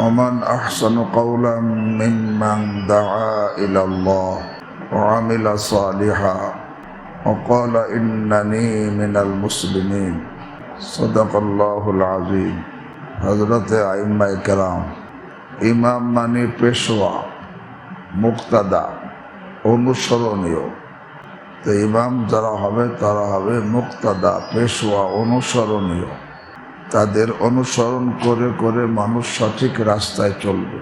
ومن أحسن قولا ممن دعا إلى الله وعمل صالحا وقال إنني من المسلمين صدق الله العظيم হজরত আইম্মা কেরাম ইমাম মানে পেশোয়া মুক্তাদা অনুসরণীয় তো ইমাম যারা হবে তারা হবে মুক্তাদা পেশোয়া অনুসরণীয় তাদের অনুসরণ করে করে মানুষ সঠিক রাস্তায় চলবে।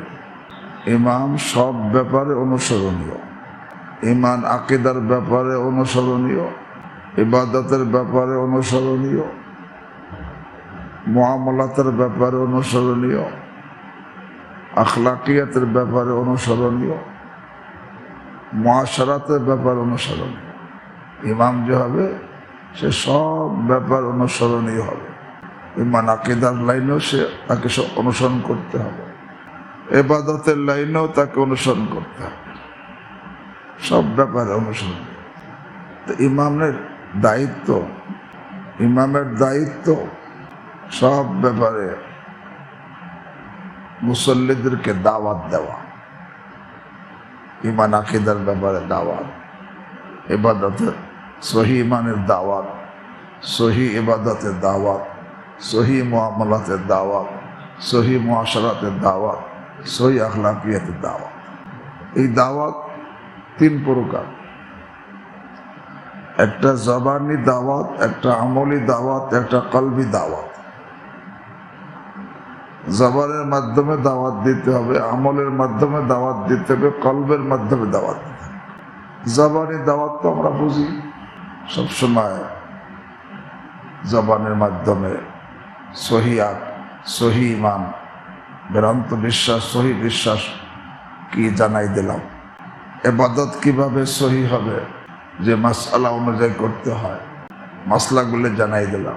ইমাম সব ব্যাপারে অনুসরণীয়। ইমান আকিদার ব্যাপারে অনুসরণীয়। ইবাদতের ব্যাপারে অনুসরণীয়। মহামলাতের ব্যাপারে অনুসরণীয়। আখলাকিয়াতের ব্যাপারে অনুসরণীয়। মহাসারাতের ব্যাপার অনুসরণীয়। ইমাম যে হবে, সে সব ব্যাপার অনুসরণীয় হবে। ইমান আকিদার লাইনেও সে তাকে অনুসরণ করতে হবে। এবাদতের লাইনেও তাকে অনুসরণ করতে হবে। সব ব্যাপারে অনুসরণ তো ইমামের দায়িত্ব ইমামের দায়িত্ব সব ব্যাপারে মুসল্লিদেরকে দাওয়াত দেওয়া। ইমান আকিদার ব্যাপারে দাওয়াত। এবাদতের সহি ইমানের দাওয়াত, সহি এবাদতের দাওয়াত। সহি মুআমালাতের দাওয়াত, সহি মুআশারাতের দাওয়াত, সহি আখলাকিয়াতের দাওয়াত। এই দাওয়াত তিন প্রকার। একটা জবানি দাওয়াত, একটা আমলি দাওয়াত, একটা কলবি দাওয়াত। জবানের মাধ্যমে দাওয়াত দিতে হবে, আমলের মাধ্যমে দাওয়াত দিতে হবে, কলবের মাধ্যমে দাওয়াত দিতে হবে। জবানি দাওয়াত তো আমরা বুঝি সবসময় জবানের মাধ্যমে সহিয়াত সহি ইমান বেদান্ত বিশ্বাস, সহি বিশ্বাস কি জানাই দিলাম? এবাদত কীভাবে সহি হবে? যে মাসালা অনুযায়ী করতে হয়। মাসলাগুলো জানাই দিলাম।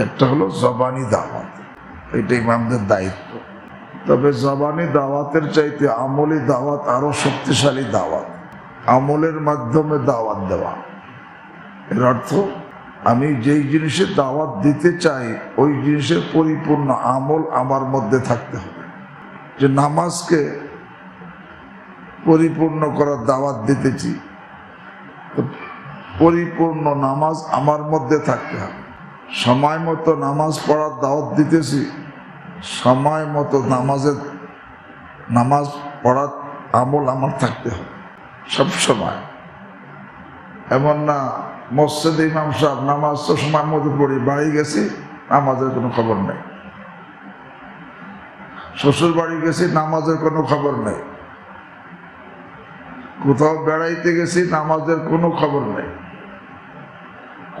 একটা হলো জবানি দাওয়াত। এটা ইমামদের দায়িত্ব। তবে জবানি দাওয়াতের চাইতে আমলি দাওয়াত আরও শক্তিশালী দাওয়াত। আমলের মাধ্যমে দাওয়াত দেওয়া। এর অর্থ আমি যেই জিনিসের দাওয়াত দিতে চাই, ওই জিনিসের পরিপূর্ণ আমল আমার মধ্যে থাকতে হবে। যে নামাজকে পরিপূর্ণ করার দাওয়াত দিতেছি পরিপূর্ণ নামাজ আমার মধ্যে থাকতে হবে। সময় মতো নামাজ পড়ার দাওয়াত দিতেছি, সময় মতো নামাজের, নামাজ পড়ার আমল আমার থাকতে হবে। সব সময়। এমন না, মসজিদ ইমাম সাহেব নামাজ তো সময় মতো পড়ি বাড়ি গেছি, নামাজের কোনো খবর নেই। শ্বশুর বাড়ি গেছি, নামাজের কোনো খবর নেই। কোথাও বেড়াইতে গেছি, নামাজের কোনো খবর নেই।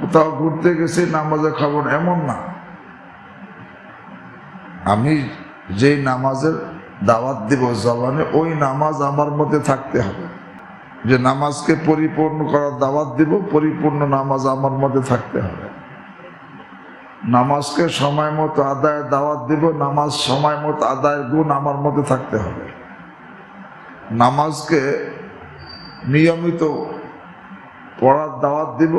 কোথাও ঘুরতে গেছি, নামাজের খবর এমন না। আমি যেই নামাজের দাওয়াত দিব জবানে, ওই নামাজ আমার মধ্যে থাকতে হবে। যে নামাজকে পরিপূর্ণ করার দাওয়াত দিব, পরিপূর্ণ নামাজ আমার মধ্যে থাকতে হবে। নামাজকে সময় মতো আদায়ের দাওয়াত দিব, নামাজ সময় মতো আদায়ের গুণ আমার মধ্যে থাকতে হবে। নামাজকে নিয়মিত পড়ার দাওয়াত দিব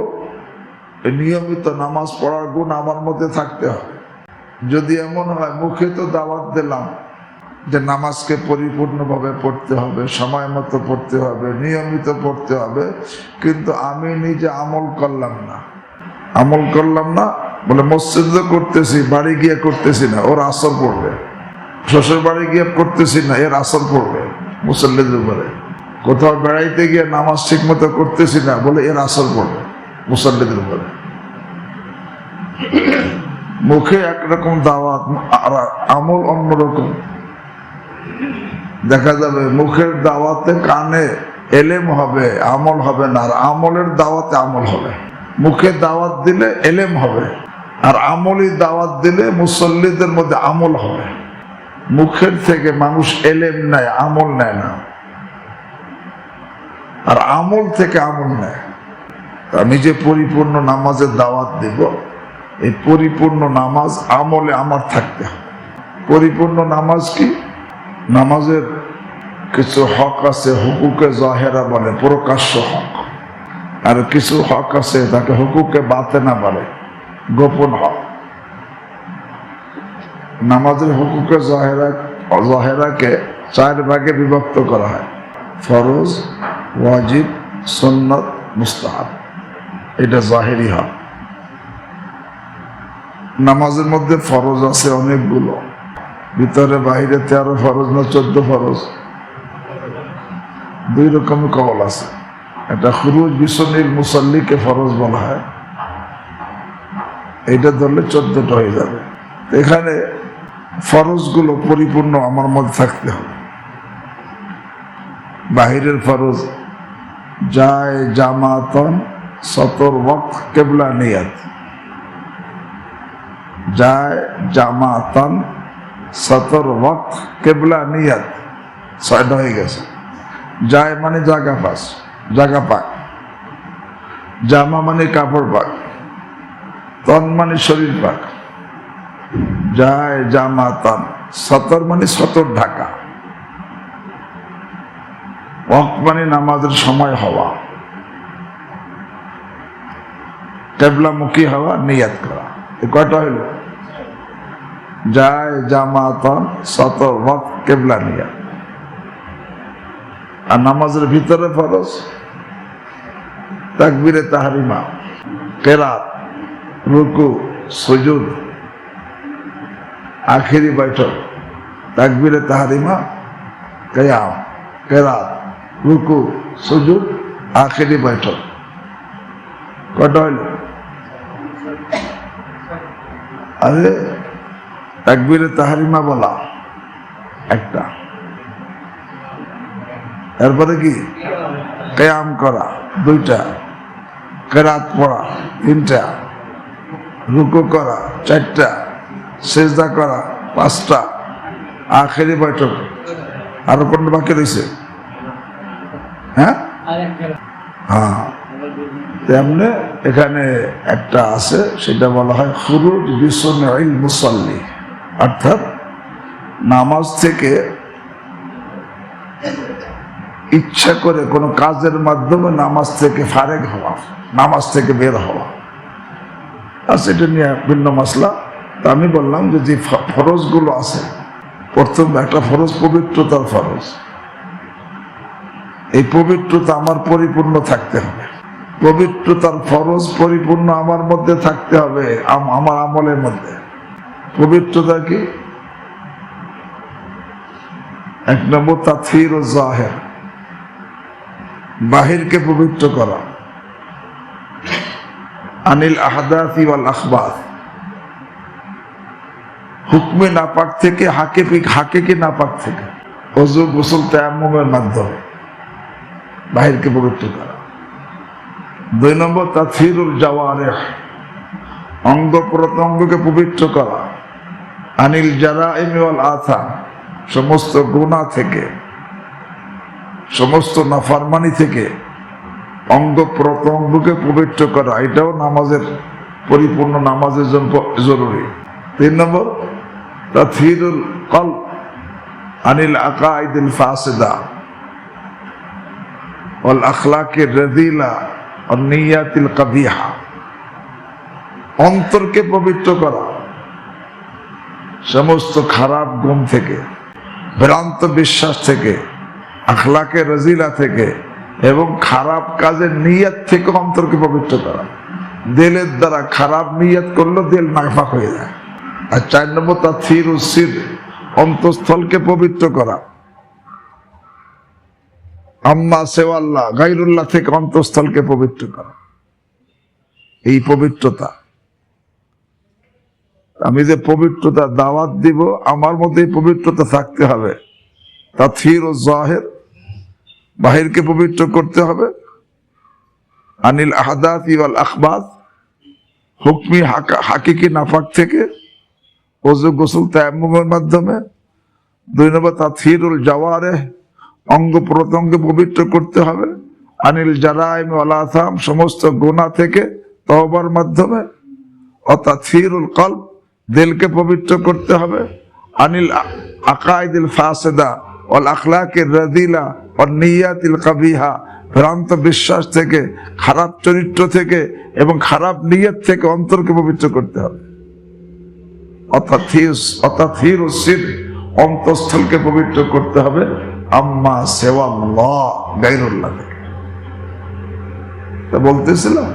নিয়মিত নামাজ পড়ার গুণ আমার মধ্যে থাকতে হবে। যদি এমন হয়, মুখে তো দাওয়াত দিলাম যে নামাজকে পরিপূর্ণভাবে পড়তে হবে, সময় মতো পড়তে হবে, নিয়মিত পড়তে হবে, কিন্তু আমি নিজে আমল করলাম না। আমল করলাম না বলে মসজিদে করতেছি, বাড়ি গিয়ে করতেছি না, ওর আসর পড়বে। শ্বশুর বাড়ি গিয়ে করতেছি না, এর আসর পড়বে মুসল্লিদের উপরে। কোথাও বেড়াইতে গিয়ে নামাজ ঠিক মতো করতেছি না বলে এর আসর পড়বে মুসল্লিদের উপরে। মুখে একরকম দাওয়াত আমল অন্যরকম। দেখা যাবে মুখের দাওয়াতে কানে এলেম হবে, আমল হবে না, আর আমলের দাওয়াতে আমল হবে। মুখে দাওয়াত দিলে এলেম হবে, আর আমলি দাওয়াত দিলে মুসল্লিদের মধ্যে আমল হবে। মুখের থেকে মানুষ এলেম নেয়, আমল নেয় না। আর আমল থেকে আমল নেয়। আমি যে পরিপূর্ণ নামাজের দাওয়াত দিব, এই পরিপূর্ণ নামাজ আমলে আমার থাকতে হবে। পরিপূর্ণ নামাজ কি? নামাজের কিছু হক আছে, হুকুকে জাহেরা বলে, প্রকাশ্য হক। আর কিছু হক আছে, তাকে হুকুকে বাতে না বলে, গোপন হক। নামাজের হুকুকে জাহেরা জহেরাকে চার ভাগে বিভক্ত করা হয়। ফরজ, ওয়াজিব, সুন্নত, মুস্তাহাব। এটা জাহেরি হক। নামাজের মধ্যে ফরজ আছে অনেকগুলো। ভিতরে, বাইরে তেরো ফরজ না চোদ্দ ফরজ? দুই রকমের কবল আছে। এটা খুরুজ বিশ্বনীল মুসল্লিকে ফরজ বলা হয়। এইটা ধরলে চোদ্দটা হয়ে যাবে। এখানে ফরজগুলো পরিপূর্ণ আমার মধ্যে থাকতে হবে। বাহিরের ফরজ, যায় জামাতন সতর ওয়াক্ত কেবলা নিয়াত। যায় জামাতন সতর ওয়াক্ত কেবলা নিয়াত। ছয়টা হয়ে গেছে। যায় মানে জাগা পাস, জাগা পাক। জামা মানে কাপড় পাক, তন মানে শরীর পাক। যায় জামা তন, সতর মানে সতর ঢাকা। ওয়াক মানে নামাজের সময় হওয়া। কেবলামুখী হওয়া, নিয়াত করা। এ কয়টা হইল? যায় জামাতন সতর ওয়াক কেবলা নিয়াত আর নামাজের ভিতরে ফরজ, তাকবিরে তাহারিমা, কেরাত, রুকু, সুজুদ, আখেরি বৈঠক, তাকবিরে তাহারিমা, কেয়াম, কেরাত, রুকু, সুজুদ, আখেরি বৈঠক। কটা হইল? আরে তাকবিরে তাহারিমা বলা, একটা। এরপরে কি? কেয়াম করা, দুইটা। কেরাত পড়া, তিনটা। রুকু করা, চারটা। সেজদা করা, পাঁচটা। আখেরি বৈঠক। আরও কোন বাকি রয়েছে? হ্যাঁ? হ্যাঁ। তেমনি এখানে একটা আছে, সেটা বলা হয় ফুরুজ বিশ্বনীল মুসল্লি। অর্থাৎ নামাজ থেকে ইচ্ছা করে কোনো কাজের মাধ্যমে নামাজ থেকে ফারেক হওয়া, নামাজ থেকে বের হওয়া। আর সেটা নিয়ে ভিন্ন মশলা তা আমি বললাম যে যে ফরজগুলো আছে, প্রথম একটা ফরজ পবিত্রতার ফরজ। এই পবিত্রতা আমার পরিপূর্ণ থাকতে হবে। পবিত্রতার ফরজ পরিপূর্ণ আমার মধ্যে থাকতে হবে আমার আমলের মধ্যে। পবিত্রতা কি এক নম্বর তাথির ও জাহের। বাহিরকে পবিত্র করা। আনিল আহাদাতি ওয়াল আখবাস। হুকমে নাপাক থেকে হাকে হাকে কি নাপাক থেকে। অজু গোসল, তায়াম্মুমের মাধ্যমে বাহিরকে পবিত্র করা। দুই নম্বর তাথিরুল জাওয়ারে অঙ্গ প্রত্যঙ্গকে পবিত্র করা। আনিল যারা ওয়াল আথা, সমস্ত গুণা থেকে, সমস্ত নাফারমানি থেকে অঙ্গ প্রত্যঙ্গকে পবিত্র করা, এটাও নামাজের পরিপূর্ণ নামাজের জন্য জরুরি। তিন নম্বর তাথিরুল কল আনিল আকাইদিল ফাসিদা ওয়াল আখলাকের রদিলা নিয়াতিল কাবিহা। অন্তরকে পবিত্র করা সমস্ত খারাপ গুণ থেকে, ভ্রান্ত বিশ্বাস থেকে আখলাকে রজিলা থেকে এবং খারাপ কাজের নিয়াত থেকে অন্তরকে পবিত্র করা দিলের দ্বারা খারাপ নিয়াত করলে দিল নাফাক হয়ে যায়। আর চার নম্বর তার থির উসির অন্তঃস্থলকে পবিত্র করা। আম্মা সেওয়াল্লাহ, গাইরুল্লাহ থেকে অন্তঃস্থলকে পবিত্র করা। এই পবিত্রতা আমি যে পবিত্রতা দাওয়াত দিব, আমার মধ্যে পবিত্রতা থাকতে হবে। তা থির ও জাহের, বাহিরকে পবিত্র করতে হবে। আনিল আহাদাত ইওয়াল আখবাদ হুকমি হাকা- হাকিকি নাফাক থেকে ওজু গোসল তায়াম্মুমের মাধ্যমে, দুই নম্বর তাথিরুল জাওয়ারে অঙ্গ প্রত্যঙ্গে পবিত্র করতে হবে। আনিল জারাইম আলাথাম সমস্ত গুণা থেকে তহবার মাধ্যমে অর্থাৎ ফিরুল কল্প দিলকে পবিত্র করতে হবে। আনিল আকাইদিল ফাসেদা অল আখলাকের রদিলা অল নিয়াতিল কাবিহা। ভ্রান্ত বিশ্বাস থেকে, খারাপ চরিত্র থেকে এবং খারাপ নিয়ত থেকে অন্তরকে পবিত্র করতে হবে। অন্তঃস্থলকে পবিত্র করতে হবে। আম্মা সেওয়া গাইরুল্লাহ থেকে। তা বলতেছিলাম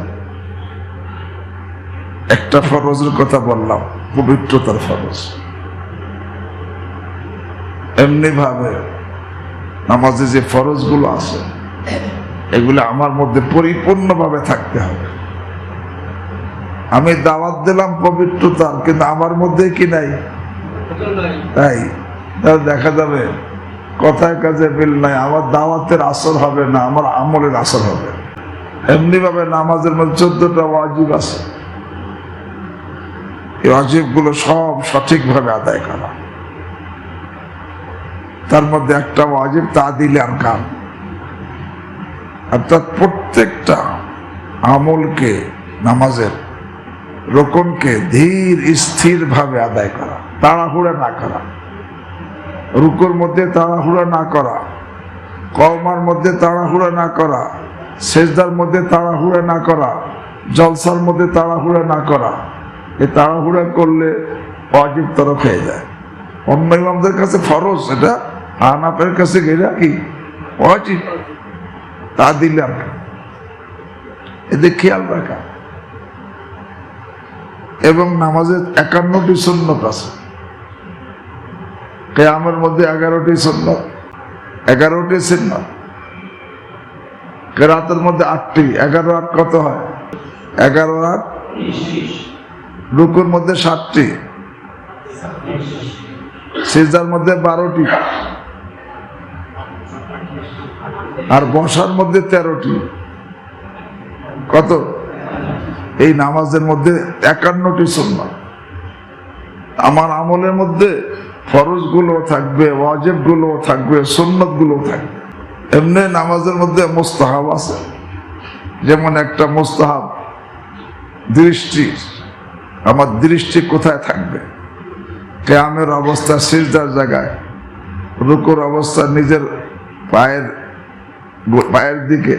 একটা ফরজের কথা বললাম। পবিত্রতার ফরজ। এমনি ভাবে নামাজে যে ফরজগুলো আছে, এগুলো আমার মধ্যে পরিপূর্ণভাবে থাকতে হবে। আমি দাওয়াত দিলাম পবিত্রতার কিন্তু আমার মধ্যে কি নাই? তাই দেখা যাবে, কথায় কাজে মিল নাই, আমার দাওয়াতের আসর হবে না, আমার আমলের আসর হবে। এমনি ভাবে নামাজের মধ্যে চোদ্দটা ওয়াজিব আছে। এই ওয়াজিবগুলো সব সঠিকভাবে আদায় করা। তার মধ্যে একটা ওয়াজিব, তা দিলে আর কান অর্থাৎ প্রত্যেকটা আমলকে, নামাজের রোকনকে ধীর স্থির ভাবে আদায় করা, তাড়াহুড়া না করা। রুকুর মধ্যে তাড়াহুড়া না করা কলমার মধ্যে তাড়াহুড়া না করা, সেজদার মধ্যে তাড়াহুড়া না করা, জলসার মধ্যে তাড়াহুড়া না করা এই তাড়াহুড়া করলে অজিব তরফ হয়ে যায়। অন্য ইমামদের কাছে ফরজ, এটা আনাপের কাছে গেলে কি? অজিব তা দিলাম। এদের খেয়াল রাখা। এবং নামাজের একান্নটি সুন্নত আছে। কেয়ামের মধ্যে এগারোটি সুন্নত। এগারোটি সুন্নত। কেরাতের মধ্যে আটটি। এগারো আট কত হয়? এগারো আট? রুকুর মধ্যে সাতটি সিজার মধ্যে বারোটি আর বসার মধ্যে তেরোটি। কত? এই নামাজের মধ্যে একান্নটি সুন্নাত। আমার আমলের মধ্যে ফরজগুলো থাকবে ওয়াজেবগুলো থাকবে সুন্নতগুলো থাকবে। এমনি নামাজের মধ্যে মোস্তাহাব আছে। যেমন একটা মোস্তাহাব, দৃষ্টি আমার দৃষ্টি কোথায় থাকবে? ক্যামের অবস্থা সিজদার জায়গায়, রুকুর অবস্থা নিজের পায়ের পায়ের দিকে,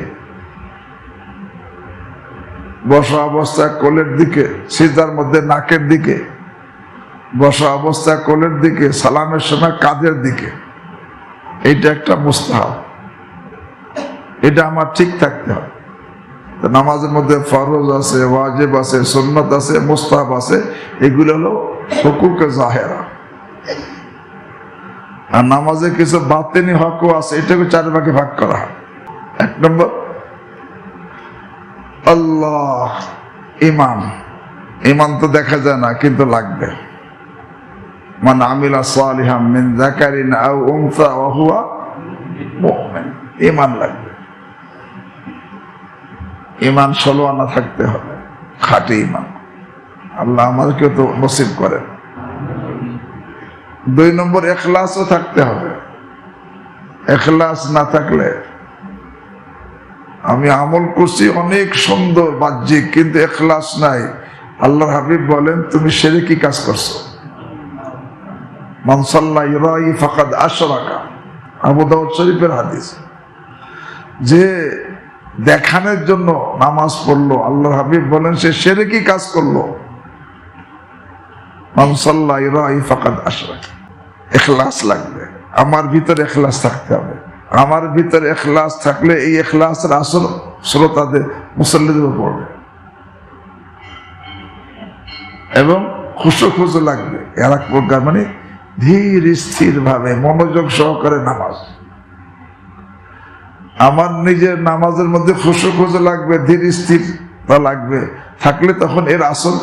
বসা অবস্থা কোলের দিকে সিজার মধ্যে নাকের দিকে, বসা অবস্থা কোলের দিকে, সালামের সময় কাঁধের দিকে। এটা একটা মুস্তাহাব। এটা আমার ঠিক থাকতে হবে। নামাজের মধ্যে ফরজ আছে, ওয়াজেব আছে, সুন্নত আছে, মুস্তাহাব আছে, এগুলো হলো হুকুকে জাহেরা। আর নামাজে কিছু বাতেনি হকও আছে, এটাকে চার ভাগে ভাগ করা হয়। এক নম্বর, আল্লাহ ইমান। ইমান তো দেখা যায় না, কিন্তু লাগবে। মান আমিলা সালিহাম মিন যাকারিন আও ইমান লাগবে। ইমান ষোলো আনা থাকতে হবে, খাটি ইমান। আল্লাহ আমাদেরকে তো নসিব করেন। দুই নম্বর, এখলাসও থাকতে হবে। এখলাস না থাকলে আমি আমল করছি অনেক সুন্দর বাহ্যিক, কিন্তু এখলাস নাই। আল্লাহ হাবিব বলেন, তুমি সেরে কি কাজ করছ। মানসাল্লাহ আশরাকা। আবু দাউদ শরীফের হাদিস। যে দেখানোর জন্য নামাজ পড়ল আল্লাহ হাবিব বলেন, সে সেরে কি কাজ করল। এখলাস লাগবে। আমার ভিতরে এখলাস থাকতে হবে। আমার ভিতরে এখলাস থাকলে এই এখলাসের আসল শ্রোতাদের মুসল্লিদের পড়বে। এবং খুশো খুশো লাগবে। এর এক মানে ধীর স্থির ভাবে মনোযোগ সহকারে নামাজ। আমার নিজের নামাজের মধ্যে খুশো খুশো লাগবে, ধীর স্থির তা লাগবে। থাকলে তখন এর আসল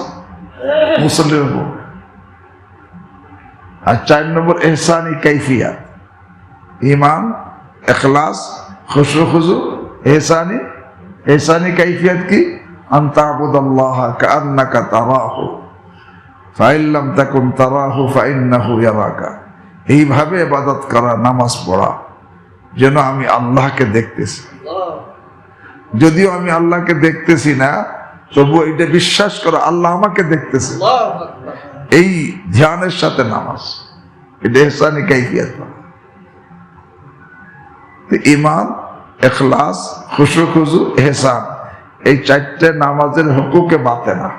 মুসল্লির উপর আর চার নম্বর, এহসানি কাইফিয়া। ইমান এখলাস, খুশু খুশু, এহসানি। এহসানি কাইফিয়াত কি? এইভাবে ইবাদত করা, নামাজ পড়া। যেন আমি আল্লাহকে দেখতেছি। যদিও আমি আল্লাহকে দেখতেছি না, তবু এটা বিশ্বাস করো, আল্লাহ আমাকে দেখতেছে। এই ধ্যানের সাথে নামাজ, এটা এহসানি কাইফিয়াত। ইমান এখলাস খুশু খুশু এহসান এই চারটে নামাজের হুকুকে বাতে না।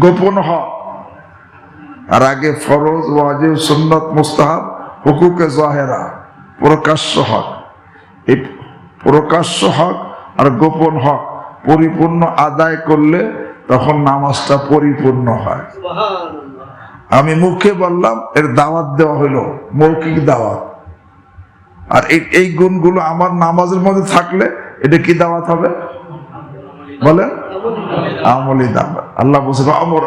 গোপন হক। আর আগে ফরজ, ওয়াজিব, সুন্নত, মুস্তাহাব হুকুকে জাহেরা প্রকাশ্য হক। এই প্রকাশ্য হক আর গোপন হক পরিপূর্ণ আদায় করলে তখন নামাজটা পরিপূর্ণ হয়। আমি মুখে বললাম এর দাওয়াত দেওয়া হলো মৌখিক দাওয়াত। আর এই এই গুণগুলো আমার নামাজের মধ্যে থাকলে এটা কি দাওয়াত হবে? বলেন আমলি দাওয়াত। আল্লাহ বলছে আমর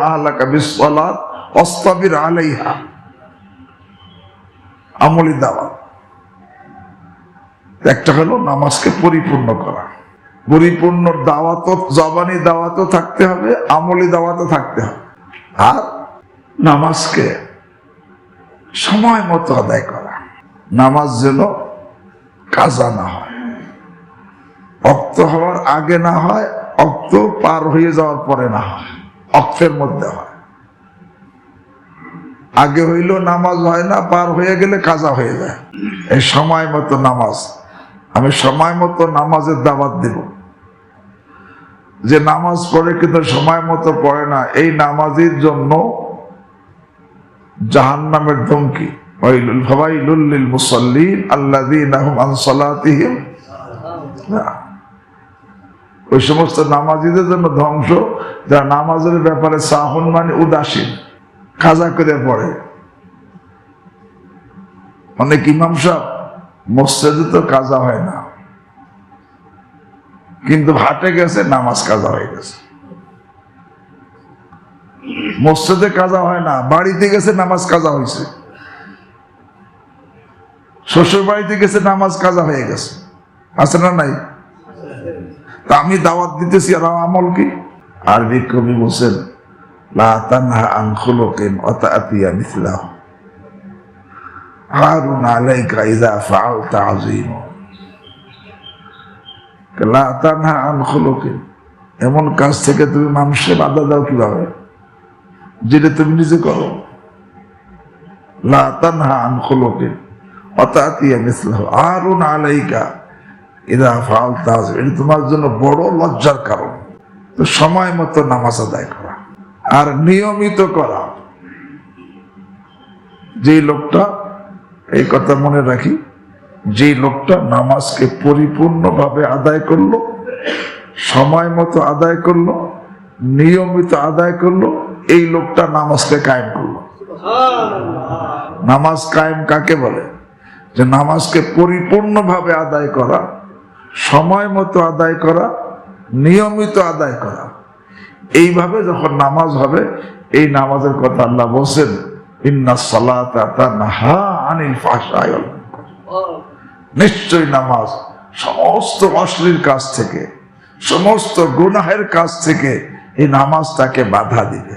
বিসসালাত অস্তাবির আলাইহা। আমলি দাওয়াত একটা হলো নামাজকে পরিপূর্ণ করা। পরিপূর্ণ দাওয়াতও জবানি দাওয়াতও থাকতে হবে, আমলি দাওয়াতও থাকতে হবে। আর নামাজকে সময় মতো আদায় করা। নামাজ যেন কাজা না হয়। অক্ত হওয়ার আগে না হয়, অক্ত পার হয়ে যাওয়ার পরে না হয়, অক্তের মধ্যে হয়। আগে হইল নামাজ হয় না, পার হয়ে গেলে কাজা হয়ে যায়। এই সময় মতো নামাজ। আমি সময় মতো নামাজের দাবাত দেব। যে নামাজ পড়ে কিন্তু সময় মতো পড়ে না, এই নামাজের জন্য জাহান নামের ধমকি মুসাল্লিন ওই সমস্ত নামাজিদের জন্য ধ্বংস। যারা নামাজের ব্যাপারে সাহন মানে উদাসীন। কাজা করে পড়ে। অনেক ইমাম সাহেব মসজিদে তো কাজা হয় না। কিন্তু হাটে গেছে, নামাজ কাজা হয়ে গেছে। মসজিদে কাজা হয় না, বাড়িতে গেছে, নামাজ কাজা হয়েছে। শ্বশুর বাড়িতে গেছে, নামাজ কাজা হয়ে গেছে। আছে না নাই? তা আমি দাওয়াত দিতেছি, আর আমল কি? আরবি কবি বলছেন লা তানহা আন খুলুকিন ওয়া তাতিয়া মিথলাহু হারুন আলাইকা ইযা ফাআলতা আযীম লা তানহা আন খুলুকিন এমন কাজ থেকে তুমি মানুষের বাধা দাও কীভাবে যেটা তুমি নিজে করো লা তানহা আন খুলুকিন ওয়া তাতিয়া মিথলাহু হারুন আলাইকা ইদা ফাআলতা আযীম এটা তোমার জন্য বড় লজ্জার কারণ তো সময় মতো নামাজ আদায় করা আর নিয়মিত করা। যে লোকটা, এই কথা মনে রাখি যে লোকটা নামাজকে পরিপূর্ণভাবে আদায় করল, সময় মতো আদায় করল, নিয়মিত আদায় করল, এই লোকটা নামাজকে কায়েম করল। নামাজ কায়েম কাকে বলে? যে নামাজকে পরিপূর্ণভাবে আদায় করা, সময় মতো আদায় করা, নিয়মিত আদায় করা। এইভাবে যখন নামাজ হবে, এই নামাজের কথা আল্লাহ বলছেন নিশ্চয় নামাজ সমস্ত অশ্লীল কাজ থেকে, সমস্ত গুনাহের কাজ থেকে এই নামাজ তাকে বাধা দিবে।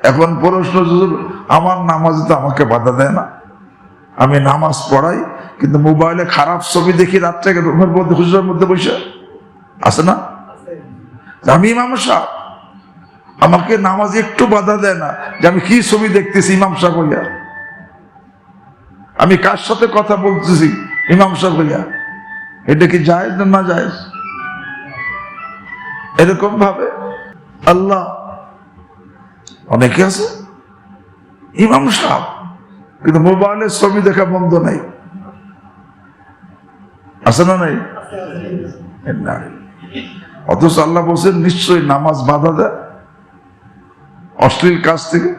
এখন প্রশ্ন আমার নামাজ তো আমাকে বাধা দেয় না? আমি নামাজ পড়াই, কিন্তু মোবাইলে খারাপ ছবি দেখি রাত্রে রুমের মধ্যে হুজুরের মধ্যে বসে আছে না? আমি ইমাম সাহেব। আমাকে নামাজ একটু বাধা দেয় না যে আমি কি ছবি দেখতেছি ইমাম সাহেব হইয়া। আমি কার সাথে কথা বলতেছি ইমাম সাহেব হইয়া। এটা কি যায় না যায় এরকম ভাবে আল্লাহ অনেকে আছে ইমাম সাহেব, কিন্তু মোবাইলের ছবি দেখা বন্ধ নাই। আছে না নাই। অথচ আল্লাহ বলছেন, নিশ্চয়ই নামাজ বাধা দেয়। অশ্লীল কাজ থেকে।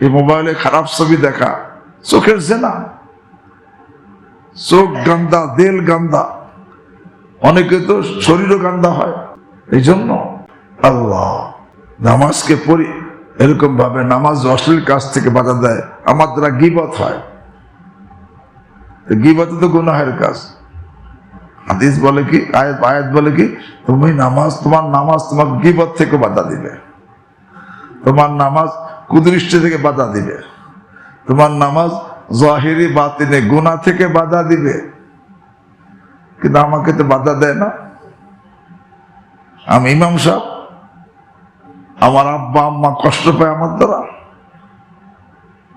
এই মোবাইলে খারাপ ছবি দেখা, চোখের জেনা। চোখ গান্দা, দেল গান্দা। অনেকে তো শরীরও গান্দা হয়। এই জন্য আল্লাহ নামাজকে পড়ি এরকম ভাবে নামাজ অশ্লীল কাজ থেকে বাধা দেয়। আমার দ্বারা গিবত হয়। গিবত তো গুনাহের কাজ। হাদিস বলে কি, আয়াত আয়াত বলে কি, তুমি নামাজ, তোমার নামাজ তোমার গিবত থেকে বাধা দিবে। তোমার নামাজ কুদৃষ্টি থেকে বাধা দিবে। তোমার নামাজ জাহিরি বাতিনে গুণা থেকে বাধা দিবে। কিন্তু আমাকে তো বাধা দেয় না। আমি ইমাম সাহেব, আমার আব্বা, আম্মা কষ্ট পায় আমার দ্বারা।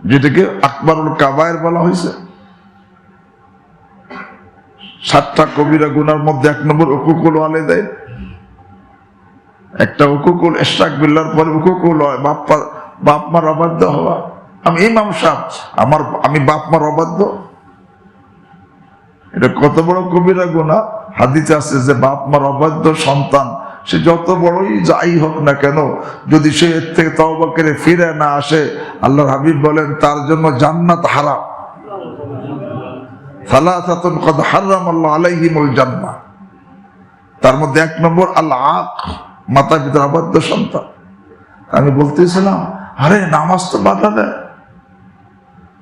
যেটাকে আকবরুল কাবায়ের বলা হয়েছে। সাতটা কবিরা গুনার মধ্যে এক নম্বর উকুকুল আলে দেয়। একটা উকুকুল এস্টাক বিল্লার পরে উকুকুল হয় বাপ্পা বাপ মার অবাধ্য হওয়া। আমি ইমাম সাহেব, আমার আমি বাপ মার অবাধ্য। এটা কত বড় কবিরা গুণা হাদিতে আছে যে বাপ মার অবাধ্য সন্তান, সে যত বড়ই যাই হোক না কেন, যদি সে এর থেকে তওবা করে ফিরে না আসে, আল্লাহর হাবিব বলেন, তার জন্য জান্নাত হারাম। তার মধ্যে এক নম্বর আল্লাহ আক মাতা পিতার অবাধ্য সন্তান। আমি বলতেছিলাম, আরে নামাজ তো বাধা দেয়।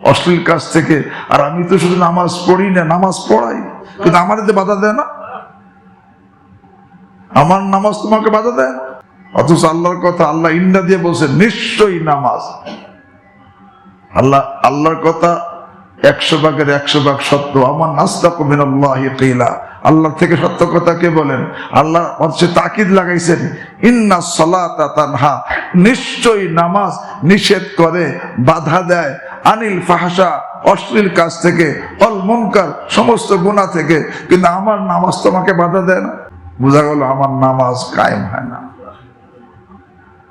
অশ্লীল কাজ থেকে, আর আমি তো শুধু নামাজ পড়ি না, নামাজ পড়াই। কিন্তু আমার এতে বাধা দেয় না। আমার নামাজ তোমাকে বাধা দেয় না। অথচ আল্লাহর কথা, আল্লাহ ইন্ডা দিয়ে বলছে, নিশ্চয়ই নামাজ। আল্লাহ, আল্লাহর কথা একশো ভাগের একশো ভাগ সত্য। আমার নাস্তা কমিন আল্লাহ থেকে সত্য কথা কে বলেন? আল্লাহ হচ্ছে তাকিদ লাগাইছেন। ইন্না সলাতা তানহা। নিশ্চয়ই নামাজ নিষেধ করে, বাধা দেয়। আনিল ফাহাসা অশ্লীল কাজ থেকে, অল মুনকার, সমস্ত গুণা থেকে। কিন্তু আমার নামাজ তোমাকে বাধা দেয় না। বোঝা গেল আমার নামাজ কায়েম হয় না।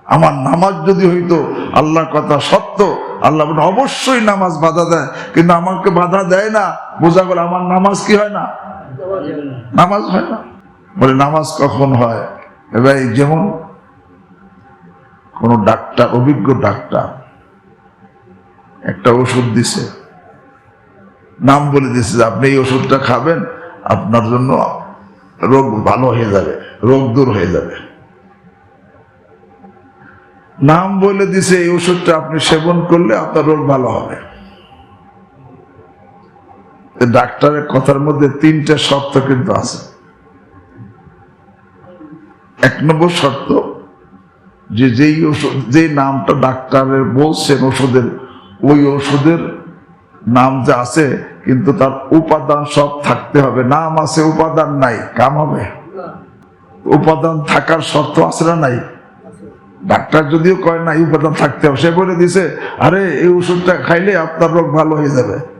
আমার নামাজ যদি হইতো, আল্লাহর কথা সত্য আল্লাহ অবশ্যই নামাজ বাধা দেয়, কিন্তু আমাকে বাধা দেয় না। বোঝা গেল আমার নামাজ কি হয় না? নামাজ হয় না। বলে, নামাজ কখন হয়? এবার যেমন কোন ডাক্তার, অভিজ্ঞ ডাক্তার একটা ওষুধ দিছে। নাম বলে দিছে আপনি এই ওষুধটা খাবেন, আপনার জন্য রোগ ভালো হয়ে যাবে, রোগ দূর হয়ে যাবে। নাম বলে দিছে, এই ওষুধটা আপনি সেবন করলে আপনার রোগ ভালো হবে। ডাক্তারের কথার মধ্যে তিনটা শর্ত কিন্তু আছে। এক নম্বর শর্ত, যে যেই ওষুধ যে নামটা ডাক্তারের বলছেন ওষুধের, ওই ওষুধের নাম যে আছে, কিন্তু তার উপাদান সব থাকতে হবে। নাম আছে, উপাদান নাই, কাম হবে। উপাদান থাকার শর্ত আছে না নাই? ডাক্তার যদিও কয় না এই উপাদান থাকতে হবে। সে বলে দিছে আরে এই ওষুধটা খাইলে আপনার রোগ ভালো হয়ে যাবে।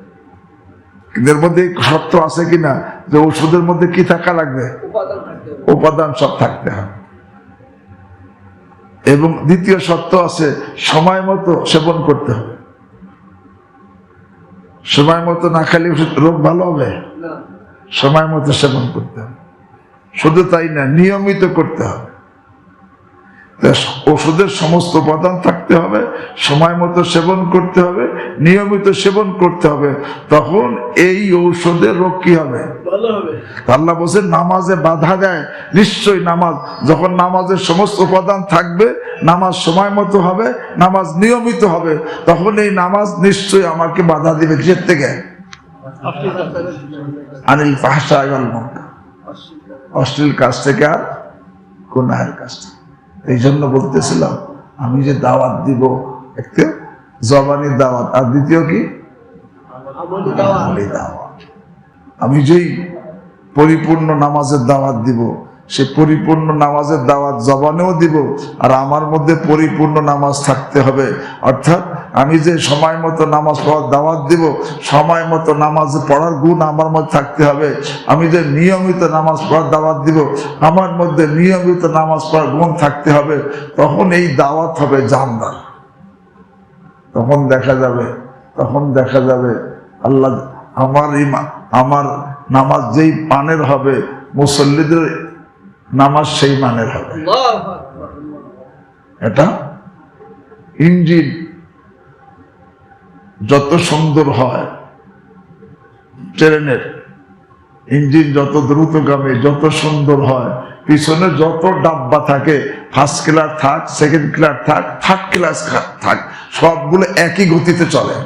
এর মধ্যে শর্ত আছে কিনা? যে ওষুধের মধ্যে কি থাকা লাগবে? উপাদান সব থাকতে হবে। এবং দ্বিতীয় শর্ত আছে সময় মতো সেবন করতে হবে। সময় মতো না খেলে রোগ ভালো হবে? সময় মতো সেবন করতে হবে। শুধু তাই না নিয়মিত করতে হবে। ওষুধের সমস্ত উপাদান থাকতে হবে সময় মতো সেবন করতে হবে নিয়মিত সেবন করতে হবে তখন এই ঔষধের রোগ কি হবে? আল্লাহ বলছেন নামাজে বাধা দেয় নিশ্চয়ই নামাজ। যখন নামাজের সমস্ত উপাদান থাকবে নামাজ সময় মতো হবে নামাজ নিয়মিত হবে তখন এই নামাজ নিশ্চয়ই আমাকে বাধা দিবে কিসের থেকে। আনিল। অশ্লীল কাজ থেকে আর গুনাহের কাজ থেকে। এই জন্য বলতেছিলাম আমি যে দাওয়াত দিব একটা জবানের দাওয়াত আর দ্বিতীয় কি? দাওয়াত। আমি যেই পরিপূর্ণ নামাজের দাওয়াত দিব সে পরিপূর্ণ নামাজের দাওয়াত জবানেও দিব আর আমার মধ্যে পরিপূর্ণ নামাজ থাকতে হবে। অর্থাৎ আমি যে সময় মতো নামাজ পড়ার দাওয়াত দিব সময় মতো নামাজ পড়ার গুণ আমার মধ্যে থাকতে হবে। আমি যে নিয়মিত নামাজ পড়ার দাওয়াত দিব আমার মধ্যে নিয়মিত নামাজ পড়ার গুণ থাকতে হবে। তখন এই দাওয়াত হবে জানদার। তখন দেখা যাবে তখন দেখা যাবে আল্লাহ আমার আমার নামাজ যেই পানের হবে মুসল্লিদের নামাজ সেই মানের হবে। এটা ইঞ্জিন যত সুন্দর হয় ট্রেনের ইঞ্জিন যত দ্রুতগামী যত সুন্দর হয় পিছনে যত ডাব্বা থাকে ফার্স্ট ক্লাস থাক সেকেন্ড ক্লাস থাক থার্ড ক্লাস থাক সবগুলো একই গতিতে চলে।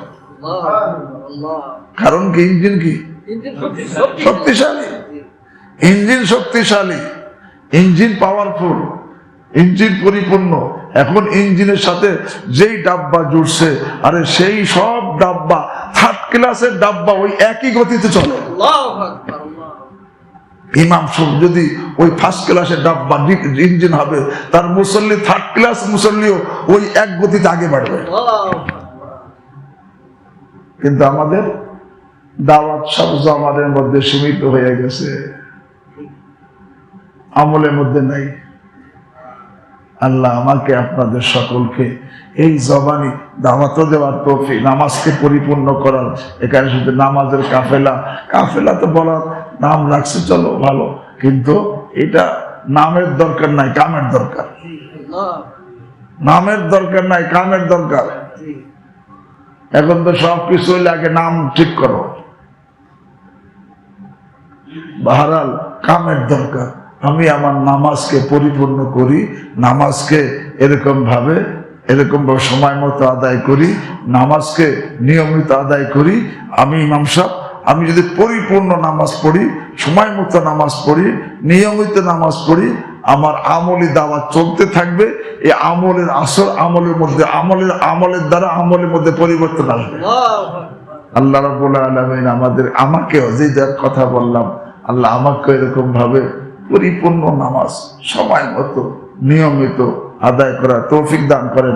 কারণ কি ইঞ্জিন কি? শক্তিশালী। ইঞ্জিন শক্তিশালী। ইঞ্জিন পাওয়ারফুল ইঞ্জিন পরিপূর্ণ। এখন ইঞ্জিনের সাথে যেই ডাব্বা জুড়ছে আরে সেই সব ডাব্বা থার্ড ক্লাসের ডাব্বা ওই একই গতিতে চলে। ইমাম সাহেব যদি ওই ফার্স্ট ক্লাসের ডাব্বা ইঞ্জিন হবে তার মুসল্লি থার্ড ক্লাস মুসল্লিও ওই এক গতিতে আগে বাড়বে। কিন্তু আমাদের দাওয়াত সব জমানের মধ্যে সীমিত হয়ে গেছে। আমলের মধ্যে নাই। আল্লাহ আমাকে, আপনাদের সকলকে এই জবানি দাওয়াত দেওয়ার তৌফিক, নামাজকে পরিপূর্ণ করার। এখানে শুধু নামাজের কাফেলা কাফেলা তো বলার নাম রাখছে, চলো ভালো। কিন্তু এটা নামের দরকার নাই, কামের দরকার। নামের দরকার নাই, কামের দরকার। এখন তো সব কিছু লাগে, নাম ঠিক করো। বাহারাল, কামের দরকার। আমি আমার নামাজকে পরিপূর্ণ করি, নামাজকে এরকম ভাবে এরকম ভাবে সময় মতো আদায় করি, নামাজকে নিয়মিত আদায় করি। আমি ইমাম সাহেব, আমি যদি পরিপূর্ণ নামাজ পড়ি, সময় মতো নামাজ পড়ি, নিয়মিত নামাজ পড়ি, আমার আমলি দাওয়াত চলতে থাকবে। এই আমলের আসল আমলের মধ্যে, আমলের আমলের দ্বারা আমলের মধ্যে পরিবর্তন আসবে। আল্লাহ রাবুল আলমিন আমাদের, আমাকেও যে যার কথা বললাম, আল্লাহ আমাকে এরকম ভাবে পরিপূর্ণ নামাজ সময় মতো নিয়মিত আদায় করা তৌফিক দান করেন।